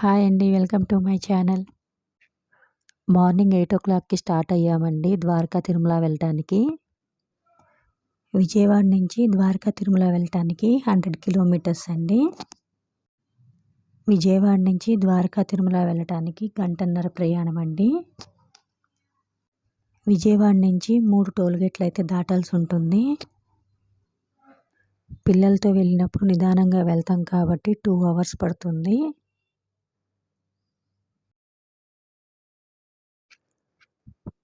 Hi అండి. Welcome to my channel. Morning eight o క్లాక్కి start అయ్యామండి Dwaraka Tirumala వెళ్ళటానికి. విజయవాడ నుంచి ద్వారకా తిరుమల వెళ్ళటానికి హండ్రెడ్ కిలోమీటర్స్ అండి. విజయవాడ నుంచి ద్వారకా తిరుమల వెళ్ళటానికి గంటన్నర ప్రయాణం అండి. విజయవాడ నుంచి మూడు టోల్గేట్లు అయితే దాటాల్సి ఉంటుంది. పిల్లలతో వెళ్ళినప్పుడు నిదానంగా వెళ్తాం కాబట్టి టూ అవర్స్ పడుతుంది.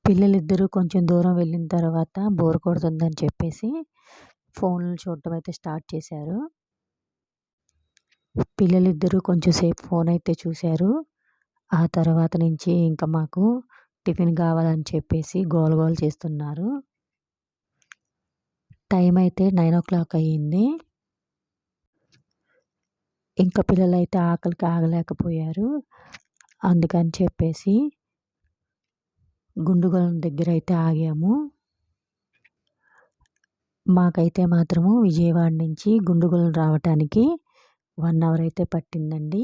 పిల్లలిద్దరూ కొంచెం దూరం వెళ్ళిన తర్వాత బోర్ కొడుతుందని చెప్పేసి ఫోన్లు చూడటం అయితే స్టార్ట్ చేశారు. పిల్లలిద్దరూ కొంచెం సేపు ఫోన్ అయితే చూశారు. ఆ తర్వాత నుంచి ఇంకా మాకు టిఫిన్ కావాలని చెప్పేసి గోల గోల చేస్తున్నారు. టైం అయితే నైన్ ఓ క్లాక్ అయ్యింది. ఇంకా పిల్లలు అయితే ఆకలికి ఆగలేకపోయారు. అందుకని చెప్పేసి గుండుగొలం దగ్గర అయితే ఆగాము. మాకైతే మాత్రము విజయవాడ నుంచి గుండుగొలం రావటానికి వన్ అవర్ అయితే పట్టిందండి.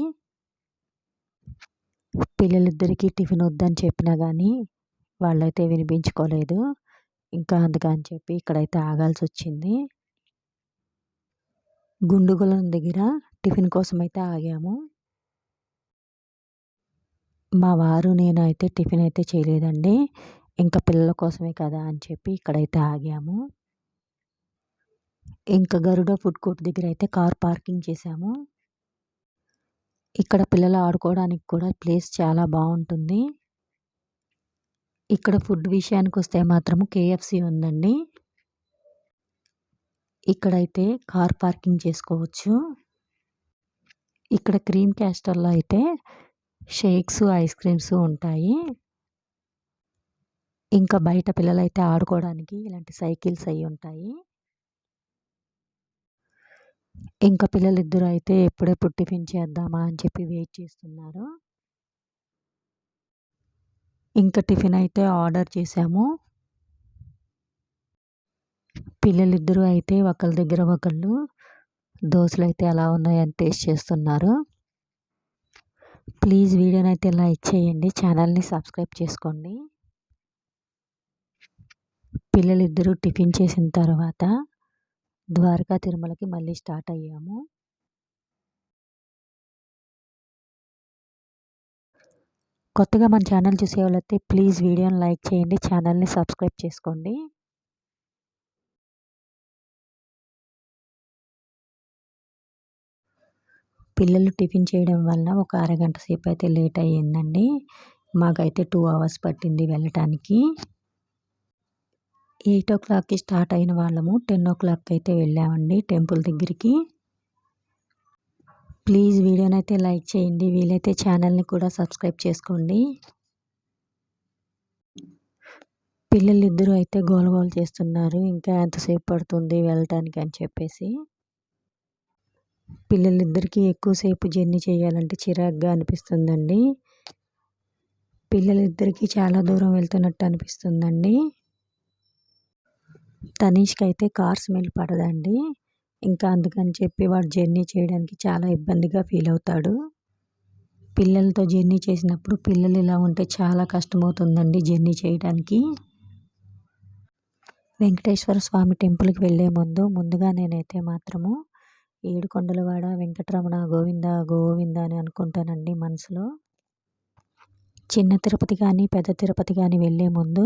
పిల్లలిద్దరికీ టిఫిన్ వద్దని చెప్పినా కానీ వాళ్ళైతే వినిపించుకోలేదు. ఇంకా అందుకని చెప్పి ఇక్కడైతే ఆగాల్సి వచ్చింది. గుండుగొలం దగ్గర టిఫిన్ కోసం అయితే ఆగాము. మా వారు నేను అయితే టిఫిన్ అయితే చేయలేదండి. ఇంకా పిల్లల కోసమే కదా అని చెప్పి ఇక్కడైతే ఆగాము. ఇంకా గరుడ ఫుడ్ కోర్ట్ దగ్గర అయితే కార్ పార్కింగ్ చేశాము. ఇక్కడ పిల్లలు ఆడుకోవడానికి కూడా ప్లేస్ చాలా బాగుంటుంది. ఇక్కడ ఫుడ్ విషయానికి వస్తే మాత్రం కేఎఫ్సి ఉందండి. ఇక్కడైతే కార్ పార్కింగ్ చేసుకోవచ్చు. ఇక్కడ క్రీమ్ క్యాస్టర్లో అయితే షేక్స్ ఐస్ క్రీమ్స్ ఉంటాయి. ఇంకా బయట పిల్లలైతే ఆడుకోవడానికి ఇలాంటి సైకిల్స్ అవి ఉంటాయి. ఇంకా పిల్లలిద్దరూ అయితే ఎప్పుడెప్పుడు టిఫిన్ చేద్దామా అని చెప్పి వెయిట్ చేస్తున్నారు. ఇంకా టిఫిన్ అయితే ఆర్డర్ చేశాము. పిల్లలిద్దరూ అయితే ఒకళ్ళ దగ్గర ఒకళ్ళు దోశలు అయితే ఎలా ఉన్నాయని టేస్ట్ చేస్తున్నారు. ప్లీజ్ వీడియోని అయితే లైక్ చేయండి ఛానల్ని సబ్స్క్రైబ్ చేసుకోండి. పిల్లలిద్దరూ టిఫిన్ చేసిన తర్వాత ద్వారకా తిరుమలకి మళ్ళీ స్టార్ట్ అయ్యాము. కొత్తగా మన ఛానల్ చూసే వాళ్ళైతే ప్లీజ్ వీడియోని లైక్ చేయండి ఛానల్ని సబ్స్క్రైబ్ చేసుకోండి. పిల్లలు టిఫిన్ చేయడం వల్ల ఒక అరగంట సేపు అయితే లేట్ అయ్యిందండి. మాకైతే టూ అవర్స్ పట్టింది వెళ్ళటానికి. ఎయిట్ ఓ క్లాక్కి స్టార్ట్ అయిన వాళ్ళము టెన్ ఓ క్లాక్ అయితే వెళ్ళామండి టెంపుల్ దగ్గరికి. ప్లీజ్ వీడియోని అయితే లైక్ చేయండి వీలైతే ఛానల్ని కూడా సబ్స్క్రైబ్ చేసుకోండి. పిల్లలు అయితే గోల గోల చేస్తున్నారు ఇంకా ఎంతసేపు పడుతుంది వెళ్ళటానికి అని చెప్పేసి. పిల్లలిద్దరికీ ఎక్కువసేపు జర్నీ చేయాలంటే చిరాగ్గా అనిపిస్తుందండి. పిల్లలిద్దరికీ చాలా దూరం వెళ్తున్నట్టు అనిపిస్తుందండి. తనీష్కి అయితే కార్ స్మెల్ పడదండి. ఇంకా అందుకని చెప్పి వాడు జర్నీ చేయడానికి చాలా ఇబ్బందిగా ఫీల్ అవుతాడు. పిల్లలతో జర్నీ చేసినప్పుడు పిల్లలు ఇలా ఉంటే చాలా కష్టమవుతుందండి జర్నీ చేయడానికి. వెంకటేశ్వర స్వామి టెంపుల్కి వెళ్ళే ముందు ముందుగా నేనైతే మాత్రము ఏడుకొండలవాడ వెంకటరమణ గోవింద గోవింద అని అనుకుంటానండి మనసులో. చిన్న తిరుపతి కానీ పెద్ద తిరుపతి కానీ వెళ్ళే ముందు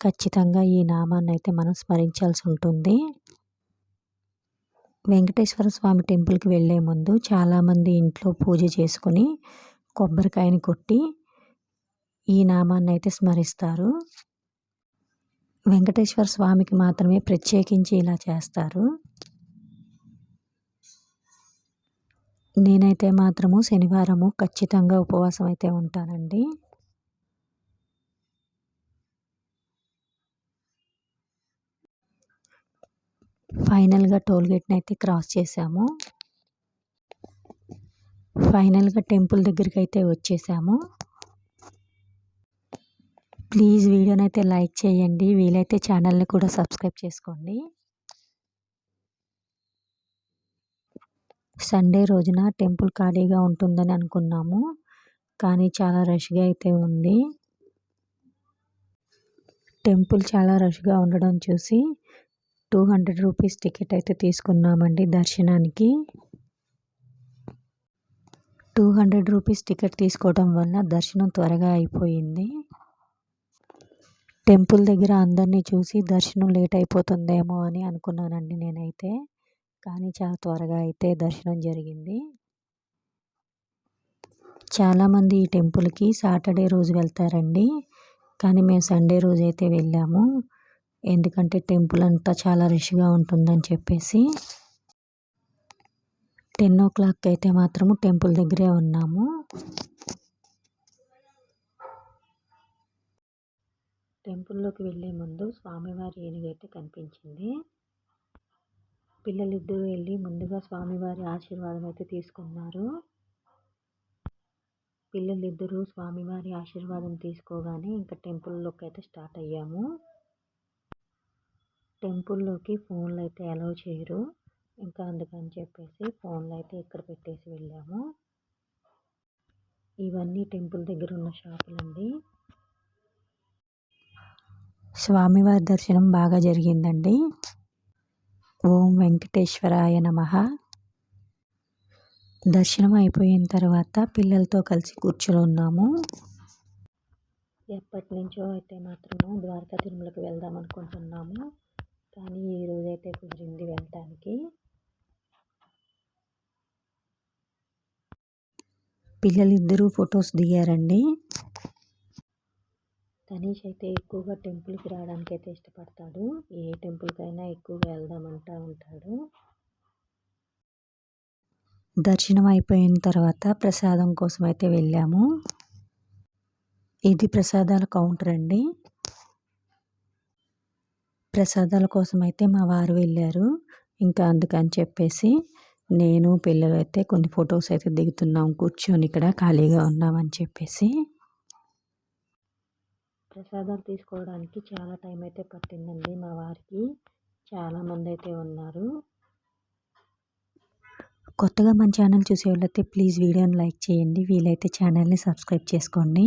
ఖచ్చితంగా ఈ నామాన్ని అయితే మనం స్మరించాల్సి ఉంటుంది. వెంకటేశ్వర స్వామి టెంపుల్కి వెళ్ళే ముందు చాలామంది ఇంట్లో పూజ చేసుకొని కొబ్బరికాయని కొట్టి ఈ నామాన్ని అయితే స్మరిస్తారు. వెంకటేశ్వర స్వామికి మాత్రమే ప్రత్యేకించి ఇలా చేస్తారు. నేనైతే మాత్రము శనివారము ఖచ్చితంగా ఉపవాసం అయితే ఉంటానండి. ఫైనల్గా టోల్గేట్ని అయితే క్రాస్ చేసాము. ఫైనల్గా టెంపుల్ దగ్గరికి అయితే వచ్చేసాము. ప్లీజ్ వీడియోనైతే లైక్ చేయండి. వీలైతే ఛానల్ని కూడా సబ్స్క్రైబ్ చేసుకోండి. సండే రోజున టెంపుల్ ఖాళీగా ఉంటుందని అనుకున్నాము. కానీ చాలా రష్గా అయితే ఉంది. టెంపుల్ చాలా రష్గా ఉండడం చూసి టూ హండ్రెడ్ రూపీస్ టికెట్ అయితే తీసుకున్నామండి దర్శనానికి. టూ హండ్రెడ్ రూపీస్ టికెట్ తీసుకోవడం వల్ల దర్శనం త్వరగా అయిపోయింది. టెంపుల్ దగ్గర అందరినీ చూసి దర్శనం లేట్ అయిపోతుందేమో అని అనుకున్నానండి నేనైతే. కానీ చాలా త్వరగా అయితే దర్శనం జరిగింది. చాలామంది ఈ టెంపుల్కి సాటర్డే రోజు వెళ్తారండి. కానీ మేము సండే రోజు అయితే వెళ్ళాము. ఎందుకంటే టెంపుల్ అంతా చాలా రష్గా ఉంటుందని చెప్పేసి టెన్ ఓ క్లాక్ అయితే మాత్రము టెంపుల్ దగ్గరే ఉన్నాము. టెంపుల్లోకి వెళ్ళే ముందు స్వామివారి ఏనుగైతే కనిపించింది. పిల్లలిద్దరూ వెళ్ళి ముందుగా స్వామివారి ఆశీర్వాదం అయితే తీసుకున్నారు. పిల్లలిద్దరూ స్వామివారి ఆశీర్వాదం తీసుకోగానే ఇంకా టెంపుల్లోకి అయితే స్టార్ట్ అయ్యాము. టెంపుల్లోకి ఫోన్లు అయితే అలౌ చేయరు. ఇంకా అందుకని చెప్పేసి ఫోన్లు అయితే ఇక్కడ పెట్టేసి వెళ్ళాము. ఇవన్నీ టెంపుల్ దగ్గర ఉన్న షాపులండి. స్వామివారి దర్శనం బాగా జరిగిందండి. ఓం వెంకటేశ్వరాయ నమ. దర్శనం అయిపోయిన తర్వాత పిల్లలతో కలిసి కూర్చొని ఉన్నాము. ఎప్పటి నుంచో అయితే మాత్రము ద్వారకా తిరుమలకి వెళ్దాం అనుకుంటున్నాము. కానీ ఈరోజైతే కుదిరింది వెళ్ళటానికి. పిల్లలిద్దరూ ఫొటోస్ దిగారండి. తనీష్ అయితే ఎక్కువగా టెంపుల్కి రావడానికి అయితే ఇష్టపడతాడు. ఏ టెంపుల్కైనా ఎక్కువగా వెళ్దామంటూ ఉంటాడు. దర్శనం అయిపోయిన తర్వాత ప్రసాదం కోసం అయితే వెళ్ళాము. ఇది ప్రసాదాల కౌంటర్ అండి. ప్రసాదాల కోసం అయితే మా వారు వెళ్ళారు. ఇంకా అందుకని చెప్పేసి నేను పిల్లలు అయితే కొన్ని ఫొటోస్ అయితే దిగుతున్నాం కూర్చొని ఇక్కడ ఖాళీగా ఉన్నామని చెప్పేసి ప్రసాదాలు తీసుకోవడానికి చాలా టైం అయితే పట్టిందండి మా వారికి. చాలామంది అయితే ఉన్నారు. కొత్తగా మన ఛానల్ చూసే వాళ్ళైతే ప్లీజ్ వీడియోని లైక్ చేయండి. వీలైతే ఛానల్ని సబ్స్క్రైబ్ చేసుకోండి.